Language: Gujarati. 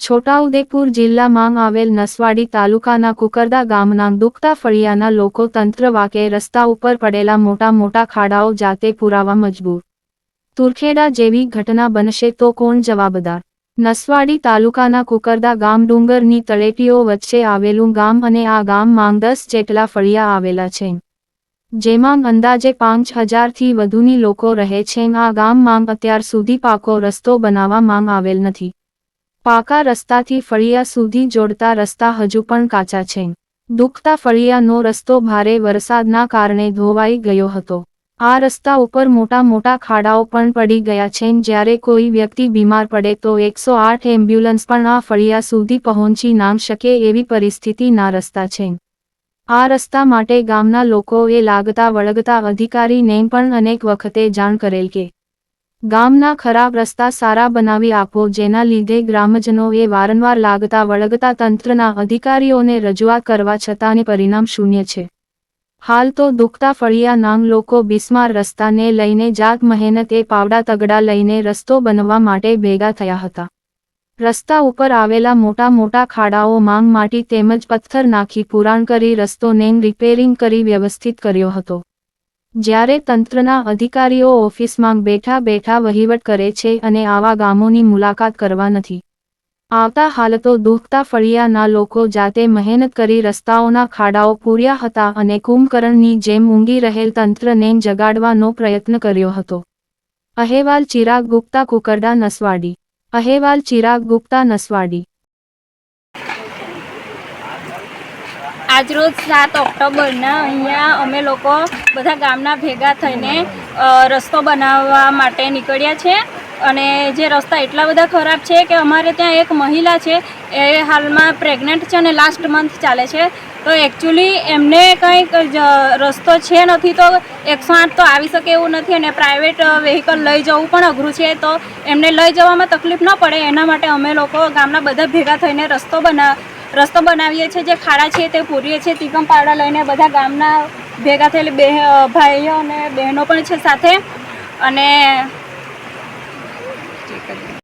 છોટાઉદેપુર જિલ્લામાં આવેલ નસવાડી તાલુકાના કુકરદા ગામના દુખતા ફળિયાના લોકો તંત્ર વાકે રસ્તા ઉપર પડેલા મોટા મોટા ખાડાઓ જાતે પુરાવા મજબૂર. તુરખેડા જેવી ઘટના બનશે તો કોણ જવાબદાર? નસવાડી તાલુકાના કુકરદા ગામ ડુંગરની તળેટીઓ વચ્ચે આવેલું ગામ અને આ ગામમાં દસ જેટલા ફળિયા આવેલા છે. જેમાં અંદાજે પાંચ હજારથી વધુની લોકો રહે છે. આ ગામમાં અત્યાર સુધી પાકો રસ્તો બનાવવામાં આવેલ નથી. પાકા રસ્તાથી ફળિયા સુધી જોડતા રસ્તા હજુ પણ કાચા છે. દુખતા ફળિયાનો રસ્તો ભારે વરસાદના કારણે ધોવાઈ ગયો હતો. આ રસ્તા ઉપર મોટા મોટા ખાડાઓ પણ પડી ગયા છે. જ્યારે કોઈ વ્યક્તિ બીમાર પડે તો એકસો આઠ એમ્બ્યુલન્સ પણ આ ફળિયા સુધી પહોંચી નામ શકે એવી પરિસ્થિતિના રસ્તા છે. આ રસ્તા માટે ગામના લોકોએ લાગતા વળગતા અધિકારીને પણ અનેક વખતે જાણ કરેલ કે, ગામના ખરાબ રસ્તા સારા બનાવી આપો, જેના લીધે ગ્રામજનોએ વારંવાર લાગતા વળગતા તંત્રના અધિકારીઓને રજૂઆત કરવા છતાંને પરિણામ શૂન્ય છે. હાલ તો દુખતા ફળિયા નામ લોકો બિસ્માર રસ્તાને લઈને જાત મહેનતે પાવડા તગડા લઈને રસ્તો બનવા માટે ભેગા થયા હતા. રસ્તા ઉપર આવેલા મોટા મોટા ખાડાઓ માંગ માટી તેમજ પથ્થર નાખી પુરાણ કરી રસ્તો નેમ રિપેરિંગ કરી વ્યવસ્થિત કર્યો હતો. જ્યારે તંત્રના અધિકારીઓ ઓફિસમાં બેઠા બેઠા વહીવટ કરે છે અને આવા ગામોની મુલાકાત કરવા નથી. આવતા હાલતો દુખતા ફળિયાના લોકો જાતે મહેનત કરી રસ્તાઓના ખાડાઓ પૂર્યા હતા અને કુંભકર્ણની જેમ ઊંઘી રહેલ તંત્રને જગાડવાનો પ્રયત્ન કર્યો હતો. અહેવાલ ચિરાગ ગુપ્તા કુકરડા નસવાડી. અહેવાલ ચિરાગ ગુપ્તા, નસવાડી. આજરોજ સાત ઓક્ટોબરના અહીંયા અમે લોકો બધા ગામના ભેગા થઈને રસ્તો બનાવવા માટે નીકળ્યા છે. અને જે રસ્તા એટલા બધા ખરાબ છે કે અમારે ત્યાં એક મહિલા છે, એ હાલમાં પ્રેગ્નન્ટ છે અને લાસ્ટ મંથ ચાલે છે. તો એકચ્યુઅલી એમને કંઈક રસ્તો છે નથી તો એકસો આઠ તો આવી શકે એવું નથી અને પ્રાઇવેટ વેહિકલ લઈ જવું પણ અઘરું છે. તો એમને લઈ જવામાં તકલીફ ન પડે. એના માટે અમે લોકો ગામના બધા ભેગા થઈને રસ્તો બના, રસ્તો બનાવીએ છીએ. જે ખાડા છે તે પૂરીએ છીએ. તિકમ પાવડા લઈને બધા ગામના ભેગા થયેલી બે ભાઈઓ અને બહેનો પણ છે સાથે. અને থাকবেন